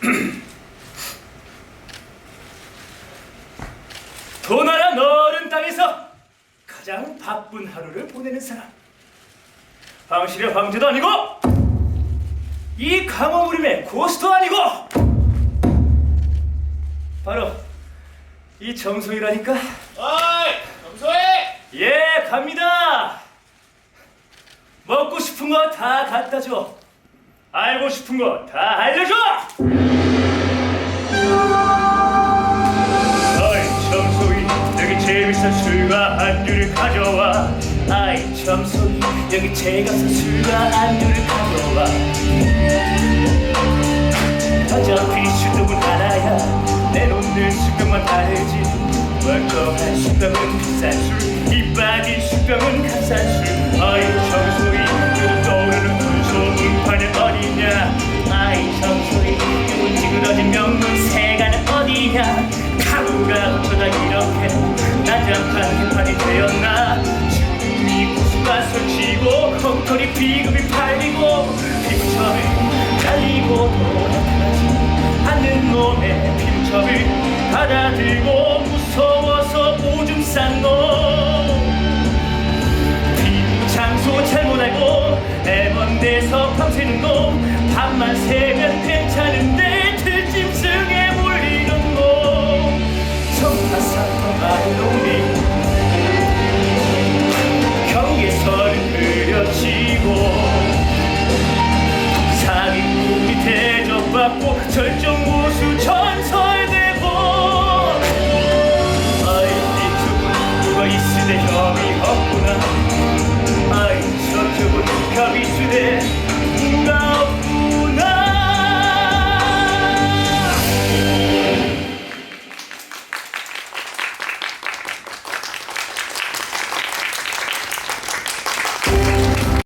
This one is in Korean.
도나라 너른 땅에서 가장 바쁜 하루를 보내는 사람. 황실의 황제도 아니고 이 강화무림의 고스도 아니고 바로 이 정소희라니까. 어이, 점소해! 예, 갑니다. 먹고 싶은 거 다 갖다 줘. 알고 싶은 거 다 알려줘. 비싼 술과 안주를 가져와. 아이, 점소이, 여기 값싼 술과 안주를 가져와. 어차피 술병은 알아야 내놓는 술병만 알지 멀쩡한 술병은 비싼 술 이빠진 술병은 값싼 술 아이 청소이 그 떠오르는 군소 문판은 어디냐 아이 청소이 그 찌그러진 명문 세가는 어디냐 가구가 이 명탄 유판이 되었나? 주님이 구수가 설치고 컴퓨이 비급이 팔리고 피부철이 달리고 돌아가지 않는 놈의 피부철을 받아들고 무서워서 오줌 싼놈. 장소 잘못 알고 애먼데서 밤새는 놈. 밤만 새면 괜찮아